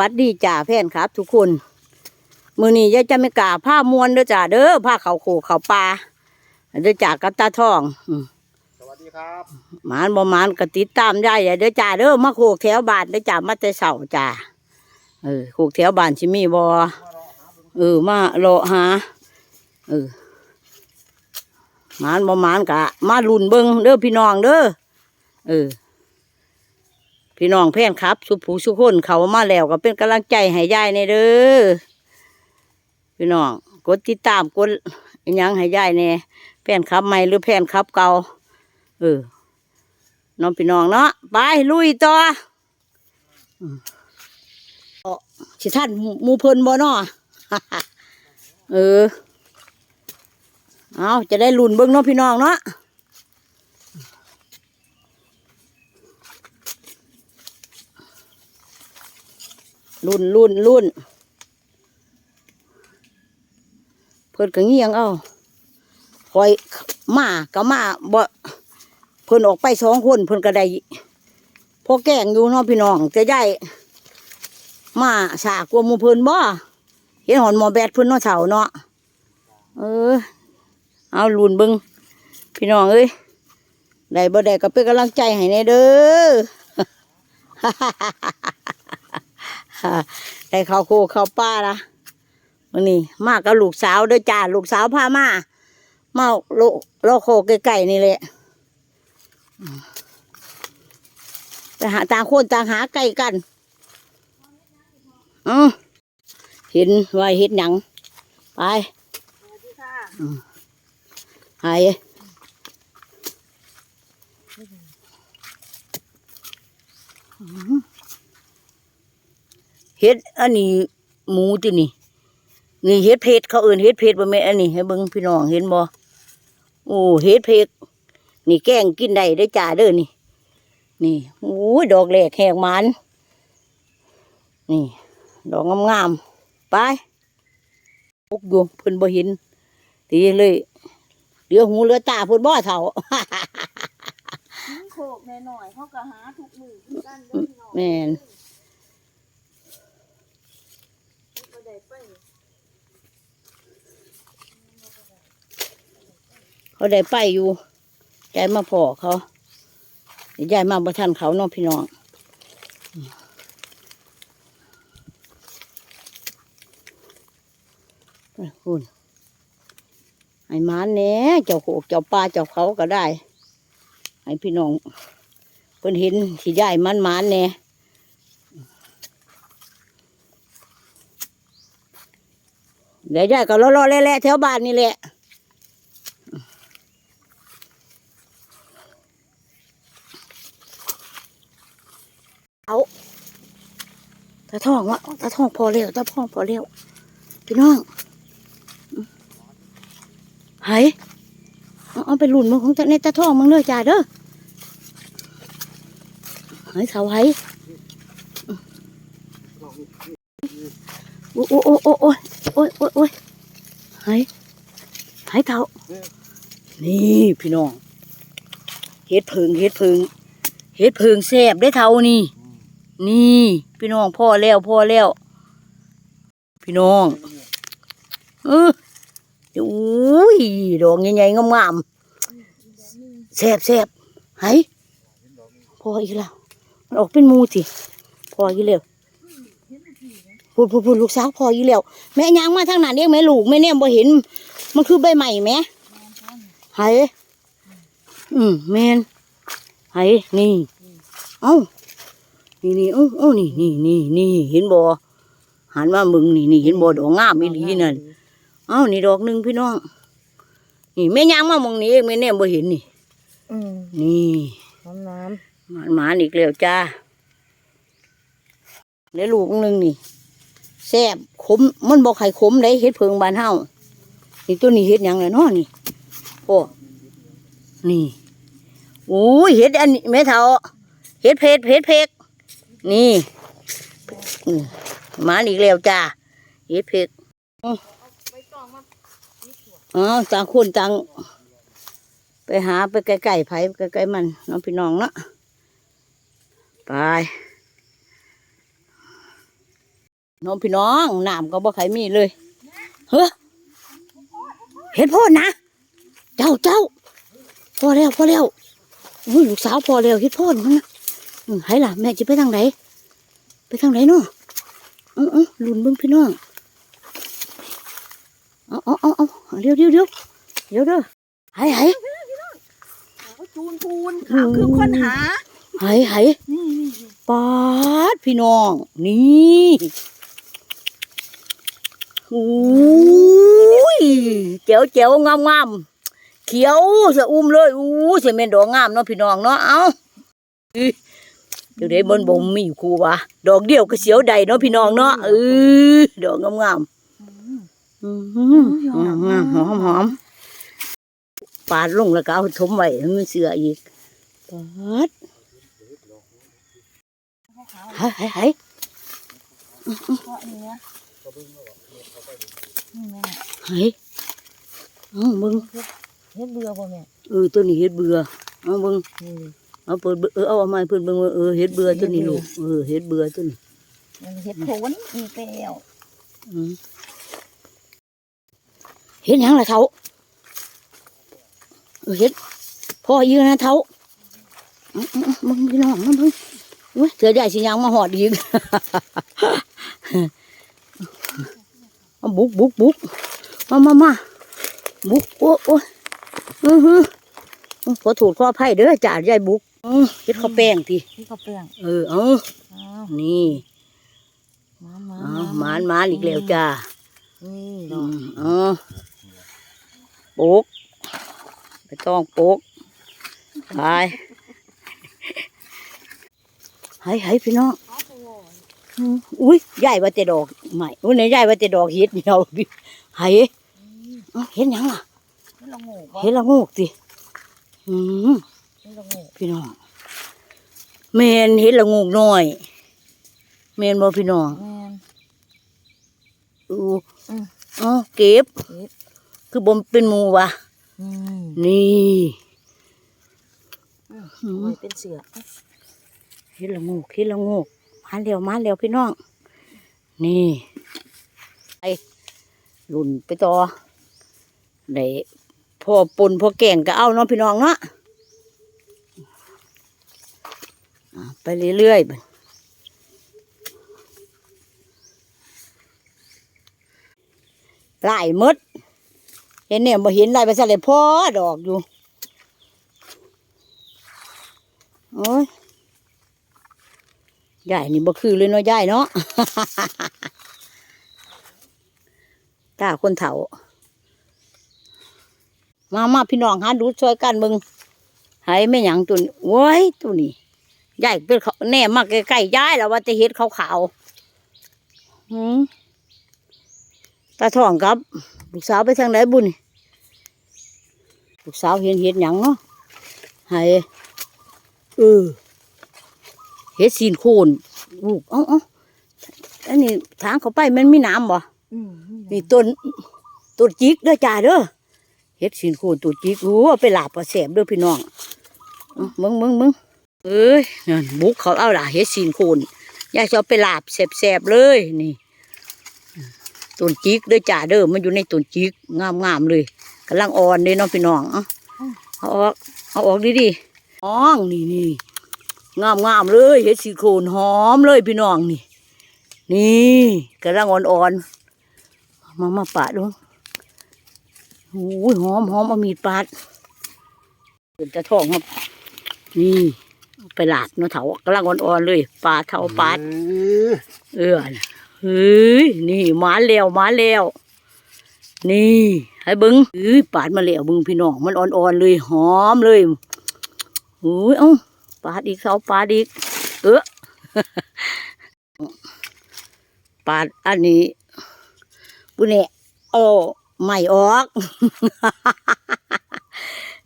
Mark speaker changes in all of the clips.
Speaker 1: วัสดีจ่าแฟนครับ ทุกคน มือนี้ยายจะไม่กล้าผ้ามวนเด้อจ่าเด้อผ้าเขาโขกเขาปลาเด้อจ่ากับตาทองอืม
Speaker 2: สวัสดีครับ
Speaker 1: หมานบ่หมานก็ติดตามได้อย่าเด้อจ่าเด้อมาโขกแถวบ้านเด้อจ่ามาแต่เสาจ่าเออโขกแถวบ้านชิมีบ่เออมาเลาะหาเออหมานบ่หมานกะ มาลุ่นเบิ่งเด้อพี่น้องเด้อเออ พี่น้องแพนครับ สุผูสุคนเขามาแล้วก็เป็นกำลังใจให้ยายในเด้อพี่น้องกดติดตามกดยังให้ยายแน่แพนครับใหม่หรือแพนครับเก่าเออน้องพี่น้องเนาะไปลุยต่อสิท่านมูเพิ่นบ่นาะเออ เอาจะได้ลุนเบิ่งเนาะพี่น้องเนาะ รุ่นรุ่นรุ่นเพิ่นก็เงียงเอาคอยมาก็มาบ่เพิ่นออกไปสองคนเพิ่นก็ได้พอแกล้งอยู่เนาะพี่น้องจะได้มาสากลัวมูเพิ่นบ่เห็นหอนหมอแบดเพิ่นเนาะเสาเนาะเออ เอาลุ่นบิงพี่น้องเอ้ยได้บ่ได้ก็เป็นกำลังใจให้แน่เด้อ ได้ข้าวโคข้าวป้าละวันนี้มากับลูกสาวเด้อจ้าลูกสาวพามามาโลโลโคใกล้ๆนี่แหละอืมไปหาต่างคนต่างหาใกล้กันอือเห็นว่าเห็ดหยังไปอืมไป เฮ็ดอันนี้หมูตินี่ นี่เฮ็ดเพชรเขาเอื่นเฮ็ดเพชรบ่แม่นอันนี้ให้เบิ่งพี่น้องเห็นบ่โอ้เฮ็ดเพชรนี่แกงกินได้ได้อจ้าเด้อนี่ นี่โอ้ยดอกแหลกแหกหมันนี่ ดอกงามๆไปปกอยู่เพิ่นบ่เห็นตีเลยเหลือหูเหลือตาเพิ่นบ่เท่า
Speaker 3: โขกแน่หน่อยเขาก็หาทุกมือคือกันเด้อพี่น้อง
Speaker 1: แม่น
Speaker 3: บ่ได้ไป
Speaker 1: เขาได้ไปอยู่ยายมาพอเขายายมาประทันเขาน้องพี่น้องไปคุณไอ้หมาแหน่เจ้าโขกเจ้าปลาเจ้าเขาก็ได้ไอ้พี่น้องเพิ่นเห็นที่ยายมันหมานแน่เดี๋ยวยายก็รอๆแล่ๆแถวบ้านนี่แหละ เอาตาทองวะตาทองพอแล้วตาทองพอแล้วพี่น้องหเอาเอาไปหลุนมาของตาในตาทองมึงเลยจ่าเด้อไหเสาไหโอ้โอ้โอ้โอ้โอ้ยโอ้ยโอ้ยโอ้ยหไหเท่านี่พี่น้องเฮ็ดเพิงเฮ็ดเพิงเฮ็ดเพิงแซ่บได้เท่านี่ นี่พี่น้องพ่อแล้วพ่อแล้ว พี่น้องเอออุ้ยดอกใหญ่ๆงามๆแซ่บแซ่บไหพออีกแล้วมันออกเป็นมูสิพออีกแล้วพูดพูดพูดลูกสาวพออีกแล้วแม่ยางมาทางนั้นเองแม่ลูกแม่เนี่ยบ่เห็น มันคือใบใหม่แม่ไหอืมแมนไหนี่ เอ้า นี่นี่เอ้าเอ้านี่นี่นี่นี่เห็นบ่หันมามึงนี่นี่เห็นบ่ดอกงามอีหลีนั่นเอ้านี่ดอกหนึงพี่น้องนี่แม่ย่างมามองนี้เองแม่แน่บ่เห็นนี่
Speaker 3: อืม
Speaker 1: นี่
Speaker 3: น้ำน้
Speaker 1: หมาหมาอีกแล้วจ้าแล้วลูกหนึงนี่แซ่บขมมันบ่ไข่ขมได้เฮ็ดเพิงบ้านเฮานี่ตัวนี้เฮ็ดหยังไงเนาะนี่โอ้นี่โอ้ยเฮ็ดอันนี้แม่เฒ่าเฮ็ดเพชรเฮ็ดเพก นี่มหมาอีกแล้วจ้าเฮ็ดเพกอ๋อต่างคนต่างไปหาไปไกลๆไผ่ไกลๆมันน้องพี่น้องเนาะไปน้องพี่น้องน้ำก็บ่ใครมีเลยเฮ้อเห็นพ่อนะ เจ้าเจ้าพอแล้วพอแล้วอุ้ยลูกสาวพอแล้วเห็นพ่อมันนะ อืมให้ล่ะแม่จะไปทางไหนไปทางไหนเนาะอืออือลุนเบิ่งพี่น้องเอาเอาเอาเอาเดี๋ยวเดี๋ยวเดี๋ยวเดี๋ยวเด้อให้ให้
Speaker 3: เขาจูนพูนขาวคือคนหา
Speaker 1: ให้ให้
Speaker 3: นี่นี่นี่
Speaker 1: ปาดพี่น้อง นี่อุ้ยเจ๋วเจ๋วงามงามๆเขียวสะอุ้มเลยอู้เสียเมนดอกงามเนาะพี่น้องเนาะ เอา อื้อเดี๋ยวได้บนบ่มมีอยู่ครูวะดอกเดียวก็เสียวใดเนาะพี่น้องเนาะเออดอกงามงามๆอื้อหือหอมงามหอมหอมปาดลงแล้วก็เอาถมไว้ให้มันเสืออีกปาด
Speaker 3: ขาว
Speaker 1: เฮ้ยเฮ้ยเฮ้ย
Speaker 3: เพราะเนี้ยนี่แม่
Speaker 1: เฮ้ยเอามึง
Speaker 3: เฮ็ดเบื่อบ่แม่
Speaker 1: เออตัวนี้เฮ็ดเบื่อเอามึง
Speaker 3: นี่
Speaker 1: เอาเปิดเบิ่งเออเอาเอาไม้เพิ่นเบิ่งว่าเออเฮ็ดเบื่อตัวนี้ลูกเออเฮ็ดเบื่อตัวนี้
Speaker 3: มันเฮ็ดโผนอีกแล้ว
Speaker 1: อืมเฮ็ดหยังล่ะเฒ่าเออเฮ็ดพ่อยืนนะเฒ่าอื้ออื้ออื้อมึงพี่น้องมึงมึงโอ้ยเสือใหญ่สิยังมาหอดอีกเอาบุกบุกบุกมามามาบุกโอ้โอ้ยอือฮึขอโทษขออภัยเด้อจ่าใหญ่บุก อื้อเฮ็ดข้าวแป้งที
Speaker 3: ที่เขาเปลือง
Speaker 1: เออเอา
Speaker 3: อ้าว
Speaker 1: นี่
Speaker 3: มามา
Speaker 1: เอาหมานหมานอีกแล้วจ้า
Speaker 3: นี่ด
Speaker 1: อื
Speaker 3: อก
Speaker 1: มเอาโป๊กไปต้องโป๊กไปให้ให้พี่น้องอืมอุ้ยใหญ่ว่าแต่ดอกใหม่อุ้ยไหนใหญ่ว่าแต่ดอกเห็ดเดียวพี่ให้เอาเห็นหยังล่ะ
Speaker 3: นี่ละโง่บ่
Speaker 1: เห็นละงูกสิอืม
Speaker 3: นี่ละโง่
Speaker 1: พี่น้องแมนเห็นละงูกน้อยแมนบ่พี่น้อง
Speaker 3: แม่น
Speaker 1: อู้
Speaker 3: อืม
Speaker 1: เอ๋อเก็บ
Speaker 3: เก็บ
Speaker 1: คือบ่มเป็นหมูวะ
Speaker 3: อืม
Speaker 1: นี่
Speaker 3: อืม
Speaker 1: อืม
Speaker 3: ไว้เป็นเสือ
Speaker 1: เห็ดละงูกเห็ดละงูกมาเร็วมาเร็วพี่น้อง นี่ไปลุ่นไปต่อได้พอปนพอแกงก็เอาเนาะพี่น้องเนาะอะ ไปเรื่อยๆไปไล่มดเห็นเนี่ยมาเห็นไล่ไปซะเลยพ่อดอกอยู่โอ้ยยายนี่บ่คือเลยเนาะยายเนาะตาคนเฒ่ามามาพี่น้องหาดูช่วยกันมึงให้แม่หยังตัวนี้โว้ยตัวนี้ ยายเป็นเขาแน่มากใกล้ๆยายแล้วว่าจะเฮ็ดขาวๆหืมตาทองครับลูกสาวไปทางไหนบุญลูกสาวเห็นเห็ดหยังเนาะให้เออเฮ็ดซีนโคนลูกเอ้าเอ้าอันนี้ทางเขาไปมันมีน้ำบ่
Speaker 3: อืม
Speaker 1: นี่ต้นต้นจิกเด้อจ้าเด้อเฮ็ดซีนโคนต้นจิกโอ้เอาไปลาบปลาแสบเด้อพี่น้องเอ้ามึงมึงมึง เอ้ยนั่นบุกเขาเอาล่ะเฮ็ดซีนโคนยายจะเอาไปลาบแสบๆเลยนี่ต้นจิกเด้อจ้าเด้อมันอยู่ในต้นจิกงามๆเลยกำลังอ่อนเลยเนาะพี่น้องเอ้าเอาออกเอาออกดีๆน้องนี่นี่งามงามๆเลยเห็ดสีโคนหอมเลยพี่น้องนี่ นี่กำลังอ่อนๆมามาปาดดูโอ้ยหอมหอมเอามีดปาดเป็นตะทองครับ นี่ ไปหลาบเนาะเถากำลังอ่อนๆเลยปาดเถาปาดเออน่ะเฮ้ยนี่หมาแล้วหมาแล้วนี่ให้เบิ้งเอ้ยปาดมาแล้วเบิ้งพี่น้องมันอ่อนๆเลยหอมเลยโอ้ยเอ้าปาดอีกเสาปาดอีกเออปาดอันนี้บุเนี่ยเอาไม่ออก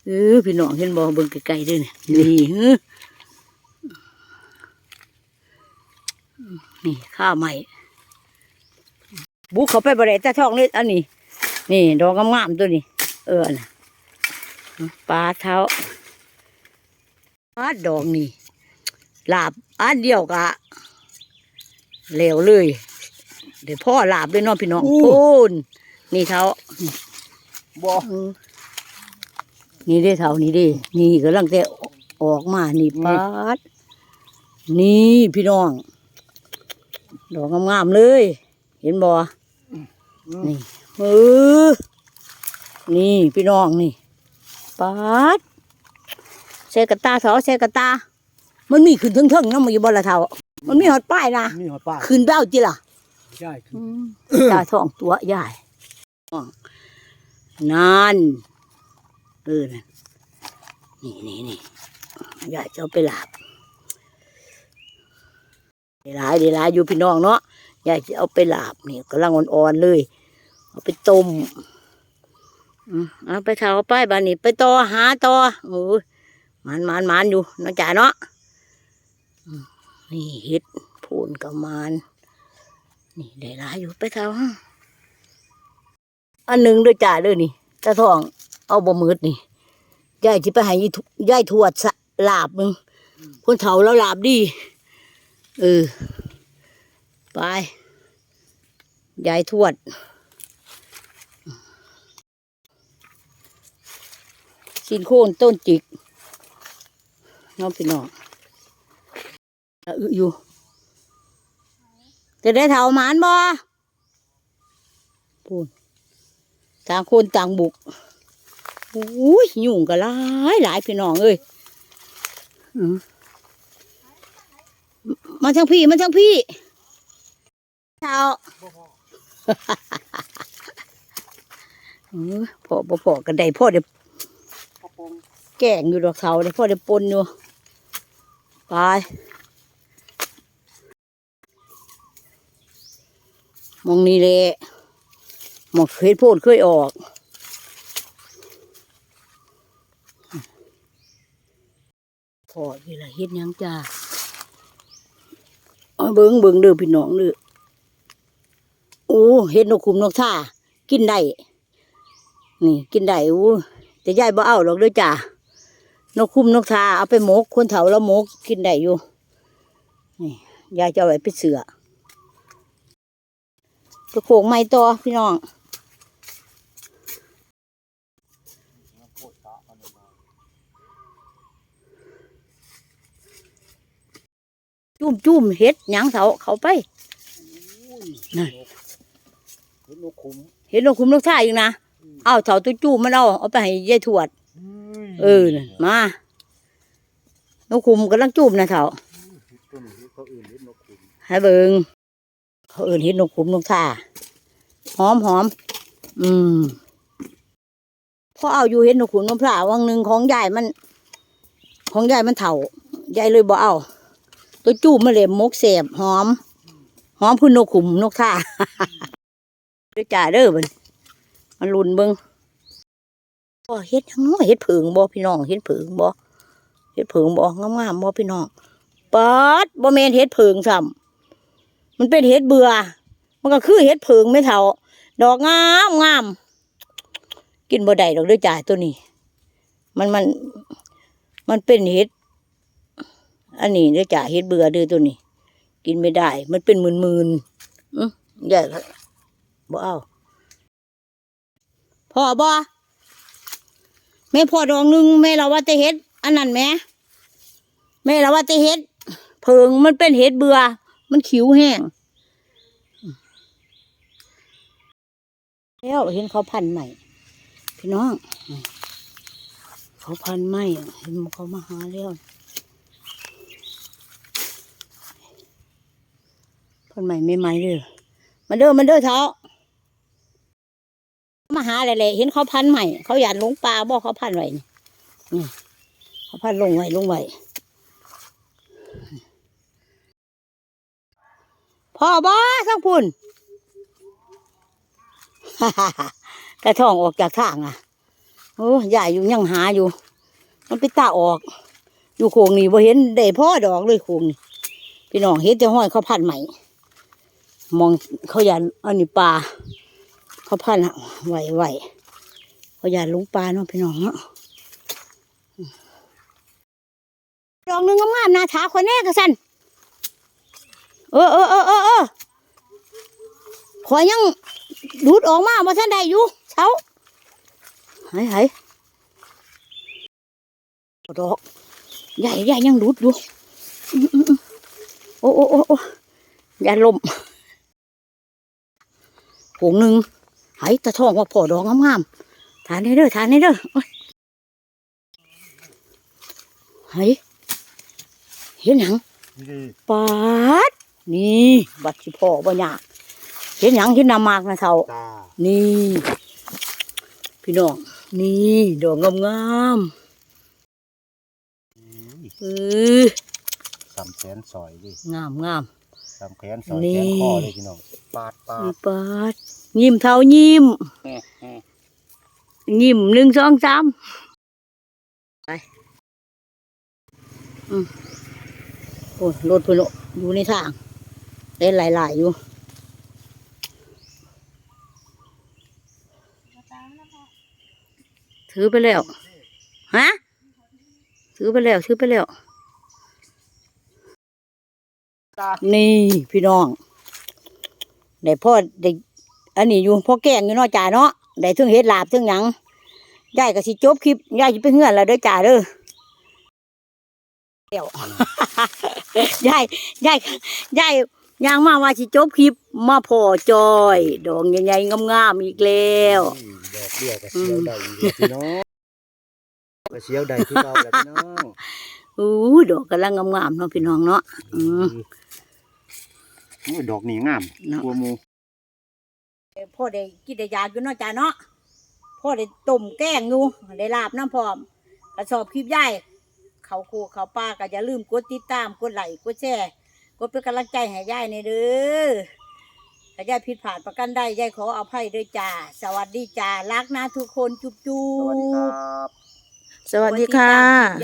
Speaker 1: เออพี่น้องเห็นบ่เบิ่งไกลๆเด้วยเนี่ยนี่เฮ้อ นี่ข้าใหม่ บุกเขาไปบริเวณตาช่องนี่อันนี้ นี่ดอกงามๆตัวนี้ เออน่ะปลาเท้าอาดดอกนี่ลาบอันเดียวกะเหลวเลย เดี๋ยวพ่อลาบด้วยเนาะพี่น้อง
Speaker 3: อู้
Speaker 1: พูนนี่เท้า
Speaker 3: บ่
Speaker 1: นี่เด้เท้านี่เด้นี่กำลังแต่ออกมานี่ปาดนี่พี่น้อง ดอกงามๆเลย เห็นบ่นี่เออนี่พี่น้องนี่ปาดใส่กระตาเถาใส่กระตา มันมีขึ้นเทิงๆเนาะมันอยู่บนละเท้ามันมีหอดป้ายนะ
Speaker 3: นี่หอดป้า
Speaker 1: ขึ้นเบ้าจิล่ะ
Speaker 3: ใช่คือ
Speaker 1: ตาท้องตัวใหญ่นั่นเออนั่นนี่นี่นี่ยายจะเอาไปหลาบเดี๋ยว หลายเดี๋ยวหลายอยู่พี่น้องเนาะยายจะเอาไปหลาบนี่กำลังอ่อนๆเลย เอาไปต้มเอาไปเท่าไปบ้านนี้ไปต่อหาต่อโอ้ยมันมันมันอยู่น้องจ๋าเนาะนี่เห็ดพูนกับมันนี่ได้หลายอยู่ไปเท่าอันหนึ่งด้วยจ่าเด้อนี่ตาทองเอาบ่มืดนี่ยายที่ไปให้ยายทยายทวดสลาบมึงคนเฒ่าแล้วลาบดี เออ ไป ยายทวด สินโคนต้นจิกน้องพี่น้องอะอึอยู่ จะได้เท่าหมานบ่พูนต่างคนต่างบุกอุ้ยยุ่งกันหลายหลายพี่น้องเอ้ยอืม มาทางพี่มาทางพี่เท่าเออพ่อพอกันได้พ่อเดี๋ยวแกล้งอยู่ดอกเสาเดี๋ยวพ่อเดี๋ยวปนอยู่ไปมองนี่เลยหมอกเคยพูดเคยออกพอเวลาเฮ็ดยังจ้า เอเบิ้งเบิ้งเด้อพี่น้องเด้อโอ้เห็ดนกขุมนกท่ากินได้นี่กินได้โอ้แต่ยายบ่เอาหรอกเด้อจ้านกคุมนกทาเอาไปหมกคนเถาแล้วหมกกินได้อยู่นี่ยายจะเอาไว้ไปเสือไปโขงไม้ต่อพี่น้อง จุ่มจุ่มเฮ็ดหยังเสาเขาไป นั่น
Speaker 3: เห็นนกขุม
Speaker 1: เห็นนกคุมนกท่าอยู่นะเอาเสาตัวจุ่มมันเอาเอาไปให้ยายทวด เออน่ะมานกคุมกำลังจุ่มนะเสา
Speaker 3: ต้นนี้เขาอื่นเห็นนกขุม
Speaker 1: ให้เบิงเขาเอื่นเห็ดนกขุมนกท่าหอมหอมอืมพอเอาอยู่เห็ดนกขุมนกท่าวังหนึ่งของยายมัน ของยายมันเถ่ายายเลยบ่เอา ตัวจูบมาเลยมมกเสบหอม หอมพื้นนกขุมนกท่าเด้อจ่าเด้อมันมันรุนเบิงบ่เฮ็ดยังเนาะเฮ็ดผึ่งบ่พี่น้องเฮ็ดผึ่งบ่เฮ็ดผึ่งบ่งามๆบ่พี่น้องปัดบ่แม่นเฮ็ดผึ่งซ้ำมันเป็นเห็ดเบื่อ มันก็คือเห็ดเพิงไม่เท่า ดอกงามงาม กินบ่ได้ดอกเด้วยจ่ายตัวนี้ มันมัน มันเป็นเห็ด อันนี้เด้วยจ่าเห็ดเบื่อเด้อตัวนี้ กินไม่ได้ มันเป็นหมื่นๆอือใหญ่ละบ่เอาพ่อบ่แม่พ่อดองหนึงแม่เราว่าจะเห็ด อันนั้นแหม่แม่เราว่าจะเห็ดเพิงมันเป็นเห็ดเบื่อ มันขิวแห้งแล้วเห็นเขาพันใหม่พี่น้อง เขาพันใหม่เห็นเขามาหาแล้ว พันใหม่ไม่ไหมเลยมาเด้อมาเด้อเท้ามาหาอะไรเลยเห็นเขาพันใหม่เขาอยากลงปลาบ่เขาพันไว้นี่เขาพันลงไว้ลงไว้พ่อบ่ทั้งพุ่นแต่ท้องออกจากทางอะโอ้ยายอยู่ยังหาอยู่ มันไปตาออก อยู่โคงนี่บ่เห็นได้พ่อดอกเลยโคงนี่พี่น้องเห็นแต่ห้อยเขาพันใหม่ มองเขาอยากอันนี้ปลาเขาพันอะไหวไหวเขาอยากลงปลาเนาะพี่น้องเนาะดอกหนึงงามๆนะช้าคนแน่กะสันเออเออเออเออเออขอยยังดูดออกมาบ่ทันได้อยู่เช้าไหไหดอกใหญ่ใหญ่ยังดูดอยู่โอ้โอ้โอ้อย่าลม งหนึ่งไหตะทองว่าพอดอกงามๆทานให้เด้อทานให้เด้อโอ้ยไหเห็นหยัง
Speaker 2: นี่
Speaker 1: ปาดนี่บัดสิพ่อบ่ยากเห็นหยังเห็นน้ำมากนะเท่า
Speaker 2: ตา
Speaker 1: นี่ พี่น้องนี่ดอกงามๆเออ
Speaker 2: สามแขนซอยดิ
Speaker 1: งามงาม
Speaker 2: สามแขนซอย
Speaker 1: นี่
Speaker 2: แขนคอเลยพี่น้องปาดปา
Speaker 1: มี
Speaker 2: ด
Speaker 1: ปาดยิ้มเท่ายิ้ม
Speaker 2: แฮ่แฮ่
Speaker 1: ยิ้มหนึ่งสองสามไปอืมโอ้ยรถเพิ่นอยู่ในทางเล่นหลายๆอยู่ถือไปแล้ว ฮะ ถือไปแล้ว ถือไปแล้ว นี่พี่น้องได้พ่อได้อันนี้อยู่พ่อแกงอยู่เนาะจ่าเนาะได้ถึงเฮ็ดลาบถึงหยังยายก็สิจบคลิปยายสิไปเฮือนแล้วเด้อจ่าเด้อเดี๋ยวยายยายยายย่างมาว่าสิจบคลิปมาพอจอยดอกใหญ่ๆงามๆอีกแล้ว
Speaker 2: นี่ดอกเบี้ยก็เสียวได้อีกแล้วพี่น้องก็เสียวได้ที่เราแหละพี่น้อง
Speaker 1: อู้ดอกกำลังงามๆเนาะพี่น้องเนาะอืม
Speaker 2: โอ้ยดอกนี่งาม
Speaker 1: เนาะ
Speaker 2: กลัวหมู
Speaker 1: พ่อได้กินได้ยากอยู่เนาะจ้าเนาะพ่อได้ต้มแกงอยู่ได้ลาบน้ำพร้อมกระสอบคลิปย่ายเขาโคเขาป้าก็อย่าลืมกดติดตามกดไลค์กดแชร์กดเป็นกำลังใจให้ย่ายในเด้อถ้าย่ายผิดพลาดประกันได้ย่ายขออภัยด้วยจ้า สวัสดีจ้ารักนะทุกคนจุ๊บจุ๊
Speaker 2: สวัสดีครับบ
Speaker 4: สวัสดีค่ะ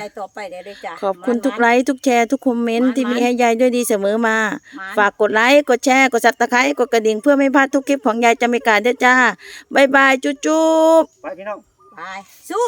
Speaker 1: ยายต่อไปได้เลยจ้า
Speaker 4: ขอบคุณทุกไลค์ทุกแชร์ทุกคอมเมนต์ที่มีให้ยายด้วยดีเสมอมา
Speaker 1: ฝา
Speaker 4: ฝากกกดไลค์กดแชร์กดซับสไครต์กดกระดิ่งเพื่อไม่พลาดทุกคลิปของยายจามิกาด้วยจ้าบายบายจุ๊บจุ๊บ
Speaker 2: ไปพี่น้อง
Speaker 1: ไปสู้